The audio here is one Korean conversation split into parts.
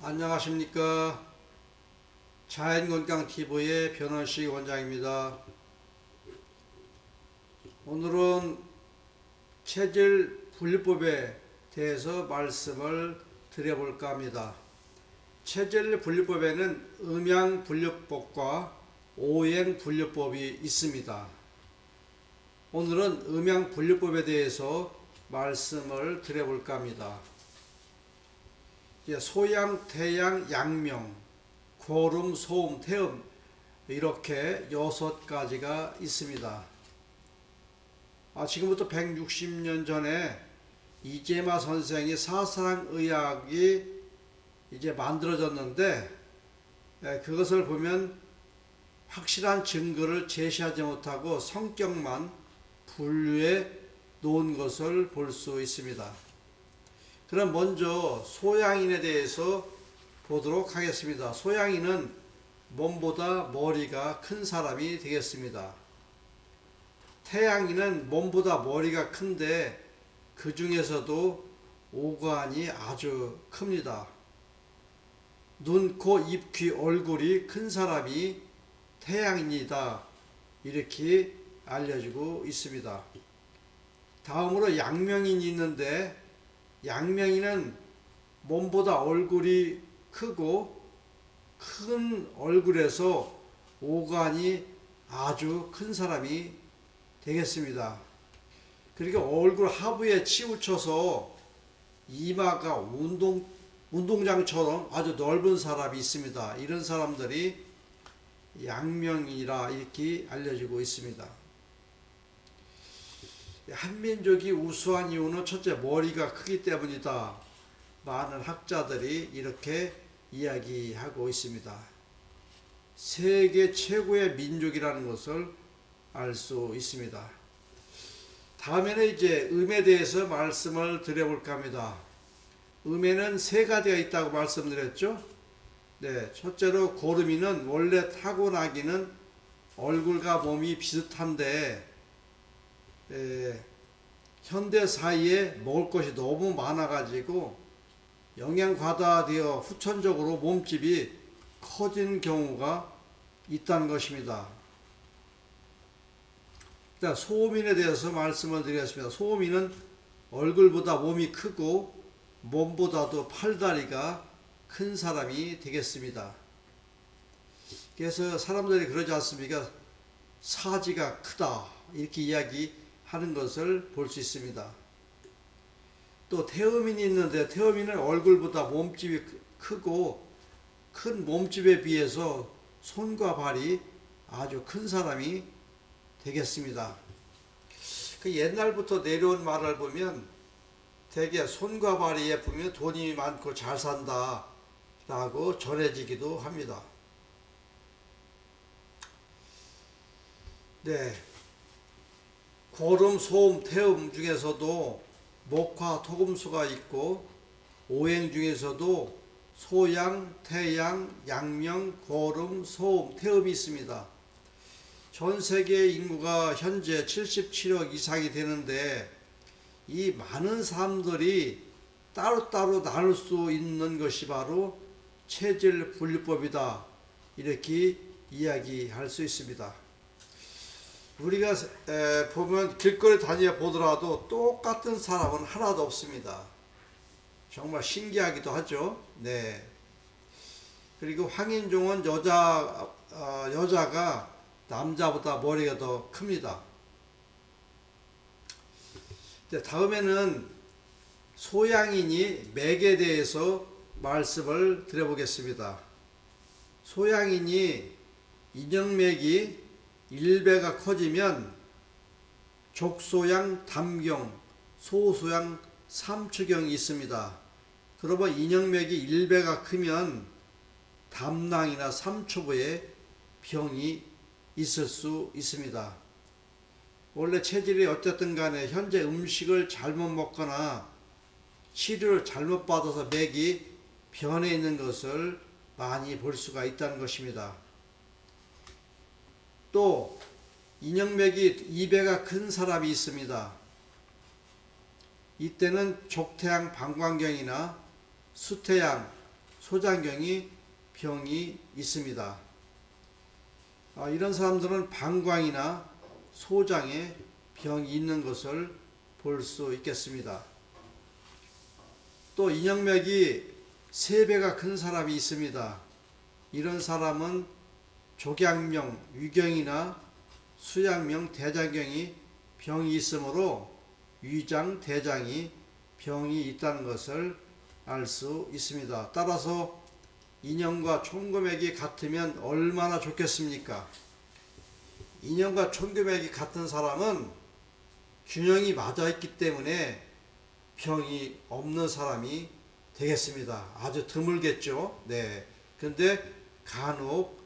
안녕하십니까. 자연건강TV의 변원식 원장입니다. 오늘은 체질 분리법에 대해서 말씀을 드려볼까 합니다. 체질 분리법에는 음양 분류법과 오행 분류법이 있습니다. 오늘은 음양 분류법에 대해서 말씀을 드려볼까 합니다. 이제 소양, 태양, 양명, 고름, 소음, 태음 이렇게 여섯 가지가 있습니다. 아, 지금부터 160년 전에 이재마 선생이 사상 의학이 이제 만들어졌는데 에, 그것을 보면 확실한 증거를 제시하지 못하고 성격만 분류해 놓은 것을 볼 수 있습니다. 그럼 먼저 소양인에 대해서 보도록 하겠습니다. 소양인은 몸보다 머리가 큰 사람이 되겠습니다. 태양인은 몸보다 머리가 큰데 그 중에서도 오관이 아주 큽니다. 눈, 코, 입, 귀, 얼굴이 큰 사람이 태양인이다. 이렇게 알려주고 있습니다. 다음으로 양명인이 있는데 양명이는 몸보다 얼굴이 크고 큰 얼굴에서 오간이 아주 큰 사람이 되겠습니다. 그리고 얼굴 하부에 치우쳐서 이마가 운동 운동장처럼 아주 넓은 사람이 있습니다. 이런 사람들이 양명이라 이렇게 알려지고 있습니다. 한민족이 우수한 이유는 첫째 머리가 크기 때문이다. 많은 학자들이 이렇게 이야기하고 있습니다. 세계 최고의 민족이라는 것을 알 수 있습니다. 다음에는 이제 음에 대해서 말씀을 드려볼까 합니다. 음에는 세 가지가 있다고 말씀드렸죠. 네, 첫째로 고름이는 원래 타고나기는 얼굴과 몸이 비슷한데 에, 현대 사이에 먹을 것이 너무 많아가지고 영양 과다되어 후천적으로 몸집이 커진 경우가 있다는 것입니다. 자, 소음인에 대해서 말씀을 드리겠습니다. 소음인은 얼굴보다 몸이 크고 몸보다도 팔다리가 큰 사람이 되겠습니다. 그래서 사람들이 그러지 않습니까? 사지가 크다 이렇게 이야기 하는 것을 볼 수 있습니다. 또 태음인이 있는데 태음인은 얼굴보다 몸집이 크고 큰 몸집에 비해서 손과 발이 아주 큰 사람이 되겠습니다. 그 옛날부터 내려온 말을 보면 대개 손과 발이 예쁘면 돈이 많고 잘 산다 라고 전해지기도 합니다. 네. 고름, 소음, 태음 중에서도 목화, 토금수가 있고 오행 중에서도 소양, 태양, 양명, 고름, 소음, 태음이 있습니다. 전 세계 인구가 현재 77억 이상이 되는데 이 많은 사람들이 따로따로 나눌 수 있는 것이 바로 체질 분류법이다. 이렇게 이야기할 수 있습니다. 우리가 에, 보면 길거리 다녀 보더라도 똑같은 사람은 하나도 없습니다. 정말 신기하기도 하죠. 네. 그리고 황인종은 여자 어, 여자가 남자보다 머리가 더 큽니다. 이제 다음에는 소양인이 맥에 대해서 말씀을 드려보겠습니다. 소양인이 인형맥이 1배가 커지면 족소양, 담경, 소소양, 삼추경이 있습니다. 그러면 인형맥이 1배가 크면 담낭이나 삼초부에 병이 있을 수 있습니다. 원래 체질이 어쨌든 간에 현재 음식을 잘못 먹거나 치료를 잘못 받아서 맥이 변해 있는 것을 많이 볼 수가 있다는 것입니다. 또 인형맥이 2배가 큰 사람이 있습니다. 이때는 족태양 방광경이나 수태양, 소장경이 병이 있습니다. 아, 이런 사람들은 방광이나 소장에 병이 있는 것을 볼 수 있겠습니다. 또 인형맥이 세 배가 큰 사람이 있습니다. 이런 사람은 족양명, 위경이나 수양명, 대장경이 병이 있으므로 위장, 대장이 병이 있다는 것을 알 수 있습니다. 따라서 인형과 총금액이 같으면 얼마나 좋겠습니까? 인형과 총금액이 같은 사람은 균형이 맞아 있기 때문에 병이 없는 사람이 되겠습니다. 아주 드물겠죠. 네. 근데 간혹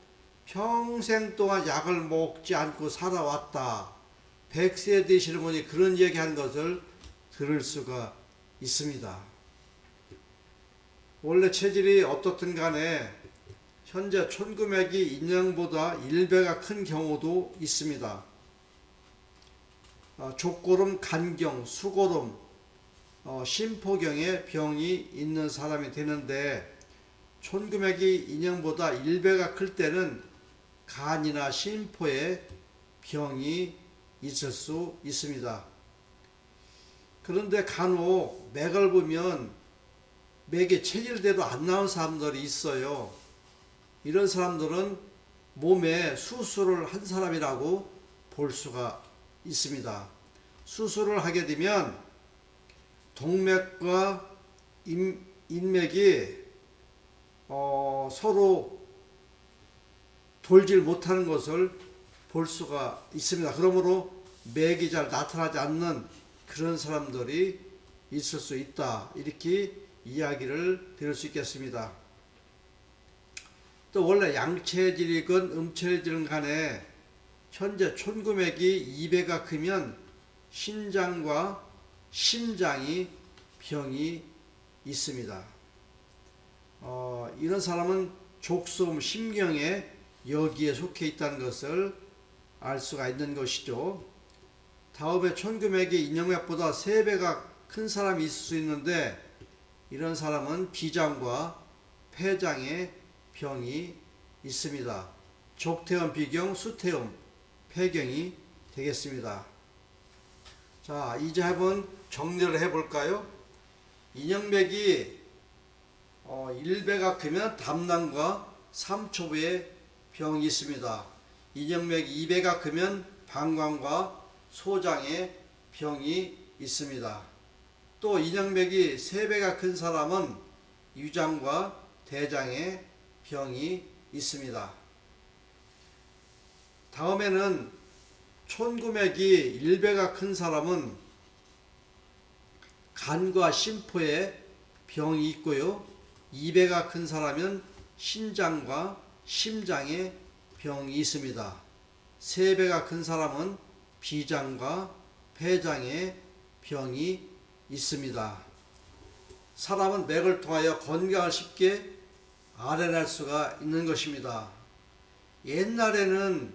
평생 동안 약을 먹지 않고 살아왔다. 100세 되시는 분이 그런 얘기하는 것을 들을 수가 있습니다. 원래 체질이 어떻든 간에 현재 촌금액이 인형보다 1배가 큰 경우도 있습니다. 어, 족고름, 간경, 수고름, 어, 심포경에 병이 있는 사람이 되는데 촌금액이 인형보다 1배가 클 때는 간이나 심포에 병이 있을 수 있습니다. 그런데 간혹 맥을 보면 맥에 체질대로 안 나온 사람들이 있어요. 이런 사람들은 몸에 수술을 한 사람이라고 볼 수가 있습니다. 수술을 하게 되면 동맥과 인, 인맥이 어, 서로 돌질 못하는 것을 볼 수가 있습니다. 그러므로 맥이 잘 나타나지 않는 그런 사람들이 있을 수 있다. 이렇게 이야기를 드릴 수 있겠습니다. 또 원래 양체질이건 음체질은 간에 현재 촌금액이 2배가 크면 신장과 심장이 병이 있습니다. 어, 이런 사람은 족소음 심경에 여기에 속해 있다는 것을 알 수가 있는 것이죠. 다음에 촌금액이 인형맥보다 3배가 큰 사람이 있을 수 있는데 이런 사람은 비장과 폐장에 병이 있습니다. 족태음, 비경, 수태음, 폐경이 되겠습니다. 자, 이제 한번 정리를 해볼까요? 인형맥이 어, 1배가 크면 담낭과 삼초부에 병이 있습니다. 인형맥이 2배가 크면 방광과 소장에 병이 있습니다. 또 인형맥이 3배가 큰 사람은 유장과 대장에 병이 있습니다. 다음에는 촌구맥이 1배가 큰 사람은 간과 심포에 병이 있고요. 2배가 큰 사람은 신장과 심장에 병이 있습니다. 3배가 큰 사람은 비장과 폐장에 병이 있습니다. 사람은 맥을 통하여 건강을 쉽게 알아낼 수가 있는 것입니다. 옛날에는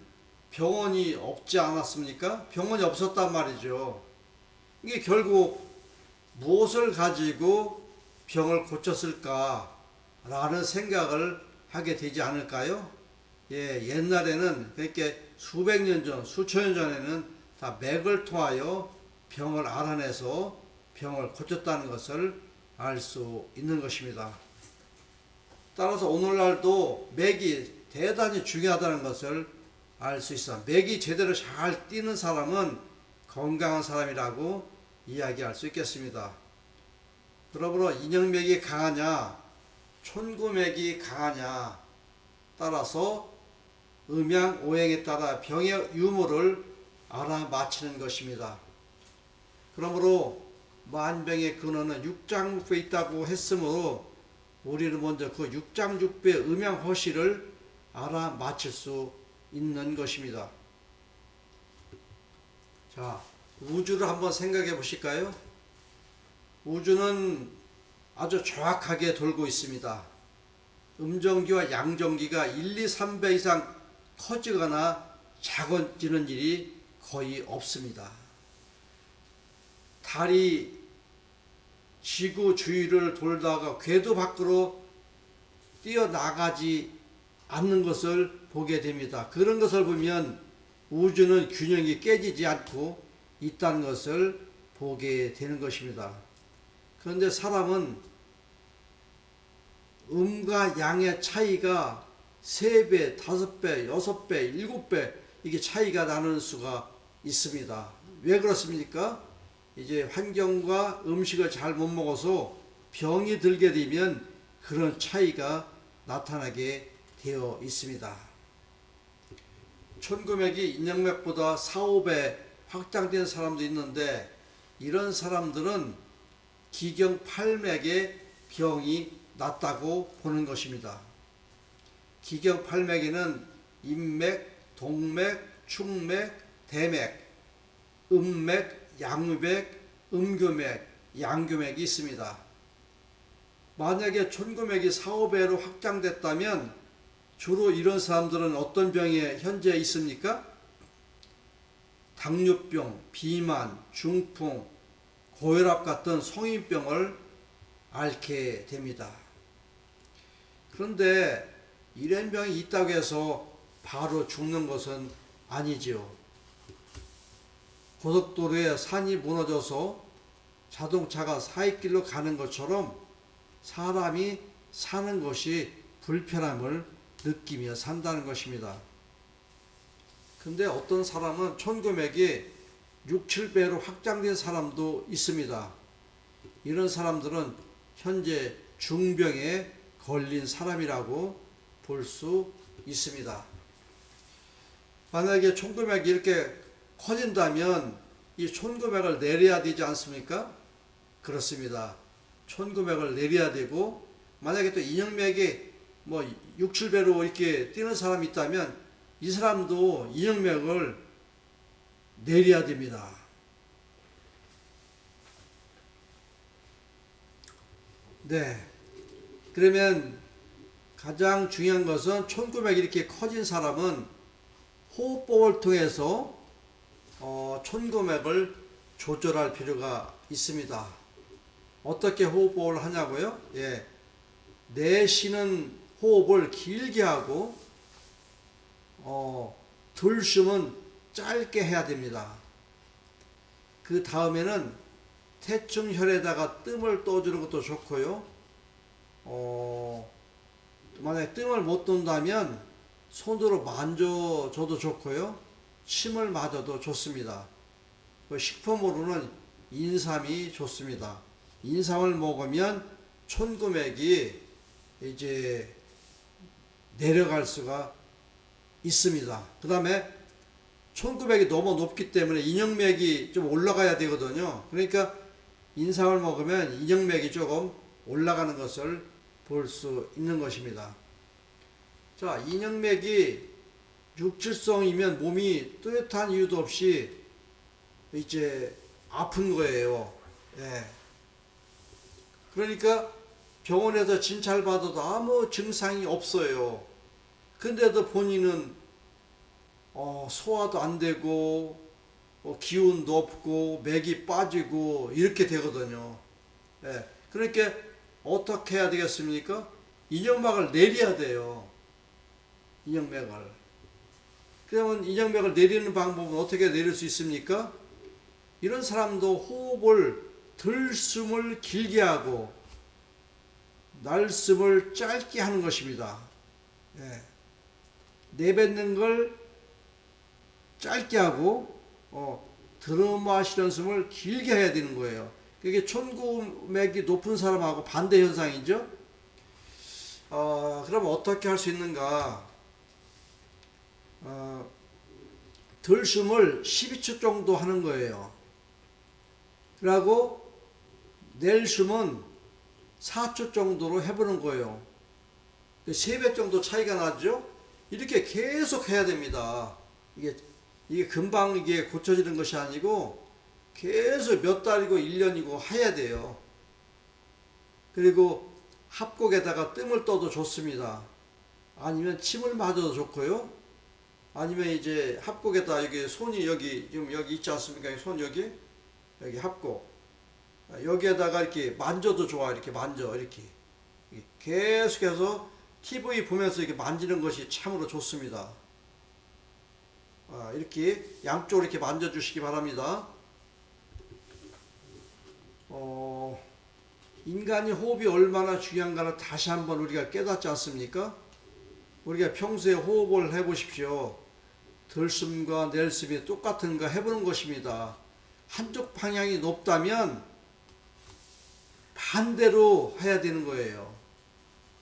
병원이 없지 않았습니까? 병원이 없었단 말이죠. 이게 결국 무엇을 가지고 병을 고쳤을까? 라는 생각을 하게 되지 않을까요? 예, 옛날에는 그렇게 수백 년 전, 수천 년 전에는 다 맥을 통하여 병을 알아내서 병을 고쳤다는 것을 알 수 있는 것입니다. 따라서 오늘날도 맥이 대단히 중요하다는 것을 알 수 있어. 맥이 제대로 잘 뛰는 사람은 건강한 사람이라고 이야기할 수 있겠습니다. 그러므로 인형맥이 강하냐, 촌구맥이 강하냐 따라서 음양 오행에 따라 병의 유무를 알아맞히는 것입니다. 그러므로 만병의 근원은 육장육부에 있다고 했으므로 우리는 먼저 그 육장육부의 음양 허시를 알아맞힐 수 있는 것입니다. 자, 우주를 한번 생각해 보실까요? 우주는 아주 정확하게 돌고 있습니다. 음정기와 양정기가 1, 2, 3배 이상 커지거나 작아지는 일이 거의 없습니다. 달이 지구 주위를 돌다가 궤도 밖으로 뛰어나가지 않는 것을 보게 됩니다. 그런 것을 보면 우주는 균형이 깨지지 않고 있다는 것을 보게 되는 것입니다. 그런데 사람은 음과 양의 차이가 3배, 5배, 6배, 7배 이게 차이가 나는 수가 있습니다. 왜 그렇습니까? 이제 환경과 음식을 잘 못 먹어서 병이 들게 되면 그런 차이가 나타나게 되어 있습니다. 천금액이 인양맥보다 4, 5배 확장된 사람도 있는데 이런 사람들은 기경 8맥의 병이 낫다고 보는 것입니다. 기경 8맥에는 인맥, 동맥, 충맥, 대맥, 음맥, 양맥, 음교맥, 양교맥이 있습니다. 만약에 촌금액이 4, 5배로 확장됐다면 주로 이런 사람들은 어떤 병에 현재 있습니까? 당뇨병, 비만, 중풍, 고혈압 같은 성인병을 앓게 됩니다. 그런데 이런 병이 있다고 해서 바로 죽는 것은 아니지요. 고속도로에 산이 무너져서 자동차가 사이길로 가는 것처럼 사람이 사는 것이 불편함을 느끼며 산다는 것입니다. 근데 어떤 사람은 천금액이 6, 7배로 확장된 사람도 있습니다. 이런 사람들은 현재 중병에 걸린 사람이라고 볼 수 있습니다. 만약에 총금액이 이렇게 커진다면 이 촌금액을 내려야 되지 않습니까? 그렇습니다. 촌금액을 내려야 되고 만약에 또 인형맥이 뭐 6, 7배로 이렇게 뛰는 사람이 있다면 이 사람도 인형맥을 내려야 됩니다. 네. 그러면 가장 중요한 것은 촌금액이 이렇게 커진 사람은 호흡법을 통해서 어, 촌금액을 조절할 필요가 있습니다. 어떻게 호흡법을 하냐고요? 예. 내쉬는 호흡을 길게 하고 어, 들숨은 짧게 해야 됩니다. 그 다음에는 태충혈에다가 뜸을 떠주는 것도 좋고요. 어, 만약에 뜸을 못 돈다면 손으로 만져줘도 좋고요. 침을 맞아도 좋습니다. 그 식품으로는 인삼이 좋습니다. 인삼을 먹으면 촌금액이 이제 내려갈 수가 있습니다. 그 다음에 촌금액이 너무 높기 때문에 인형맥이 좀 올라가야 되거든요. 그러니까 인삼을 먹으면 인형맥이 조금 올라가는 것을 볼 수 있는 것입니다. 자, 인형맥이 육칠성이면 몸이 뚜렷한 이유도 없이 이제 아픈 거예요. 예. 그러니까 병원에서 진찰 받아도 아무 증상이 없어요. 근데도 본인은 어, 소화도 안 되고 어, 기운도 없고 맥이 빠지고 이렇게 되거든요. 예. 그러니까 어떻게 해야 되겠습니까? 인형막을 내려야 돼요. 인형맥을. 그러면 인형맥을 내리는 방법은 어떻게 내릴 수 있습니까? 이런 사람도 호흡을 들숨을 길게 하고 날숨을 짧게 하는 것입니다. 예. 내뱉는 걸 짧게 하고 어, 들어마시는 숨을 길게 해야 되는 거예요. 그게 촌구맥이 높은 사람하고 반대 현상이죠. 어, 그럼 어떻게 할 수 있는가? 어, 들숨을 12초 정도 하는 거예요. 그리고 낼 숨은 4초 정도로 해보는 거예요. 3배 정도 차이가 나죠? 이렇게 계속 해야 됩니다. 이게, 이게 금방 이게 고쳐지는 것이 아니고 계속 몇 달이고 1년이고 해야 돼요. 그리고 합곡에다가 뜸을 떠도 좋습니다. 아니면 침을 맞아도 좋고요. 아니면 이제 합곡에다 여기 손이 여기 지금 여기 있지 않습니까? 손 여기 여기 합곡 여기에다가 이렇게 만져도 좋아 이렇게 만져 이렇게 계속해서 TV 보면서 이렇게 만지는 것이 참으로 좋습니다. 아, 이렇게 양쪽으로 이렇게 만져주시기 바랍니다. 어, 인간의 호흡이 얼마나 중요한가를 다시 한번 우리가 깨닫지 않습니까? 우리가 평소에 호흡을 해보십시오. 들숨과 낼숨이 똑같은 가 해보는 것입니다. 한쪽 방향이 높다면 반대로 해야 되는 거예요.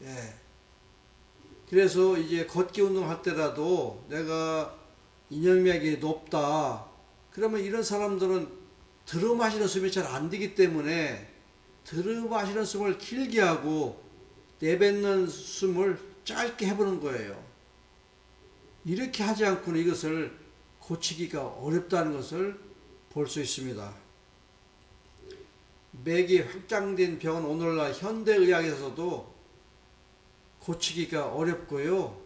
예. 그래서 이제 걷기 운동할 때라도 내가 인형맥이 높다. 그러면 이런 사람들은 들어 마시는 숨이 잘 안 되기 때문에 들어 마시는 숨을 길게 하고 내뱉는 숨을 짧게 해보는 거예요. 이렇게 하지 않고는 이것을 고치기가 어렵다는 것을 볼 수 있습니다. 맥이 확장된 병은 오늘날 현대의학에서도 고치기가 어렵고요.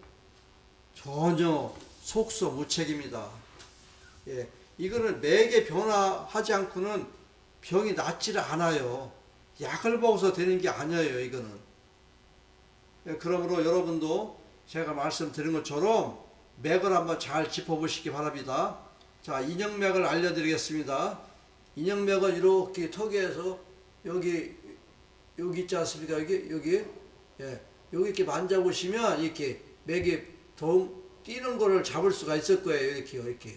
전혀 속수무책입니다. 예, 이거는 맥에 변화하지 않고는 병이 낫지를 않아요. 약을 먹어서 되는 게 아니에요, 이거는. 예, 그러므로 여러분도 제가 말씀드린 것처럼 맥을 한번 잘 짚어보시기 바랍니다. 자, 인형맥을 알려드리겠습니다. 인형맥은 이렇게 턱에서 여기 여기 있지 않습니까? 여기 여기 예 여기 이렇게 만져보시면 이렇게 맥이 동 뛰는 거를 잡을 수가 있을 거예요. 이렇게요, 이렇게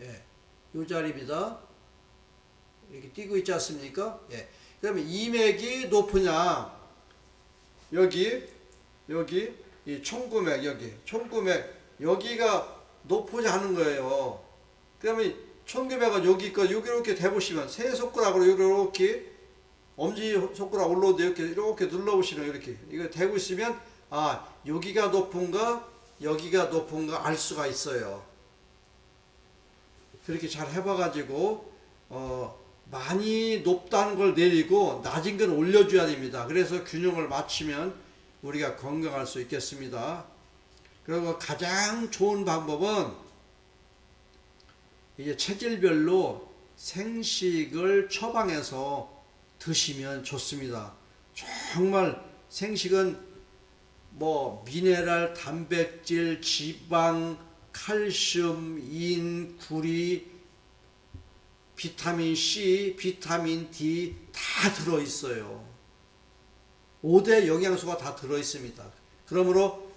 예, 요 자리입니다. 이렇게 뛰고 있지 않습니까? 예. 그 다음에 이 맥이 높으냐 여기 여기 이 총구맥 여기 총구맥 여기가 높지 않은 거예요. 그러면 총구맥은 여기 있고 여기 이렇게 대보시면 세 손가락으로 이렇게 엄지 손가락 올라오는데 이렇게 이렇게 눌러보시면 이렇게 이거 대고 있으면 아 여기가 높은가 여기가 높은가 알 수가 있어요. 그렇게 잘 해봐가지고 어 많이 높다는 걸 내리고 낮은 건 올려줘야 됩니다. 그래서 균형을 맞추면 우리가 건강할 수 있겠습니다. 그리고 가장 좋은 방법은 이제 체질별로 생식을 처방해서 드시면 좋습니다. 정말 생식은 뭐 미네랄, 단백질, 지방, 칼슘, 인, 구리, 비타민 C, 비타민 D 다 들어 있어요. 5대 영양소가 다 들어 있습니다. 그러므로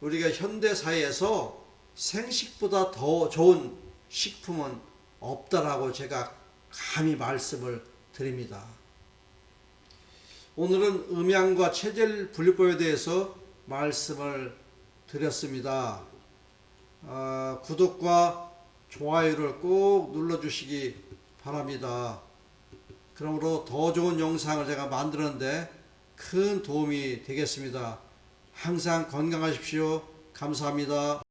우리가 현대 사회에서 생식보다 더 좋은 식품은 없다라고 제가 감히 말씀을 드립니다. 오늘은 음양과 체질 분리법에 대해서 말씀을 드렸습니다. 아, 구독과 좋아요를 꼭 눌러주시기 바랍니다. 그러므로 더 좋은 영상을 제가 만드는데 큰 도움이 되겠습니다. 항상 건강하십시오. 감사합니다.